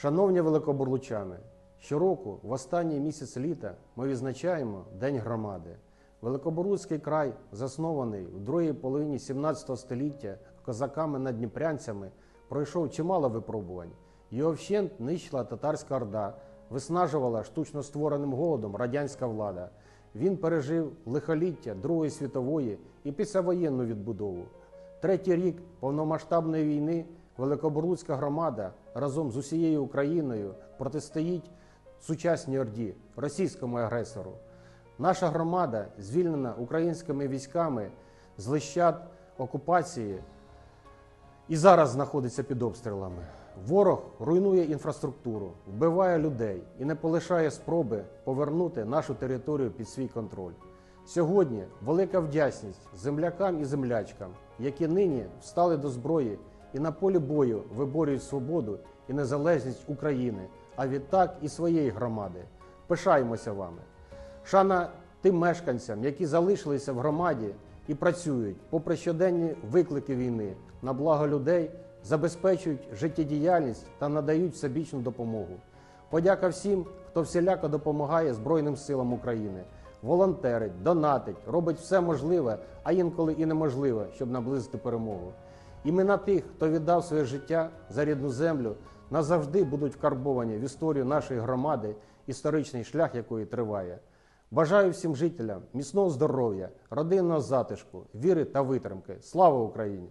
Шановні великобурлучани, щороку в останній місяць літа ми відзначаємо День громади. Великобурлуцький край, заснований в другій половині 17 століття козаками-надніпрянцями, пройшов чимало випробувань. Його вщент нищила татарська орда, виснажувала штучно створеним голодом радянська влада. Він пережив лихоліття Другої світової і післявоєнну відбудову. Третій рік повномасштабної війни Великобурлуцька громада разом з усією Україною протистоїть сучасній орді, російському агресору. Наша громада звільнена українськими військами з лищат окупації і зараз знаходиться під обстрілами. Ворог руйнує інфраструктуру, вбиває людей і не полишає спроби повернути нашу територію під свій контроль. Сьогодні велика вдячність землякам і землячкам, які нині встали до зброї і на полі бою виборюють свободу і незалежність України, а відтак і своєї громади. Пишаємося вами. Шана тим мешканцям, які залишилися в громаді і працюють, попри щоденні виклики війни, на благо людей, забезпечують життєдіяльність та надають всебічну допомогу. Подяка всім, хто всіляко допомагає Збройним силам України, волонтерить, донатить, робить все можливе, а інколи і неможливе, щоб наблизити перемогу. Імена тих, хто віддав своє життя за рідну землю, назавжди будуть вкарбовані в історію нашої громади, історичний шлях якої триває. Бажаю всім жителям міцного здоров'я, родинного затишку, віри та витримки. Слава Україні!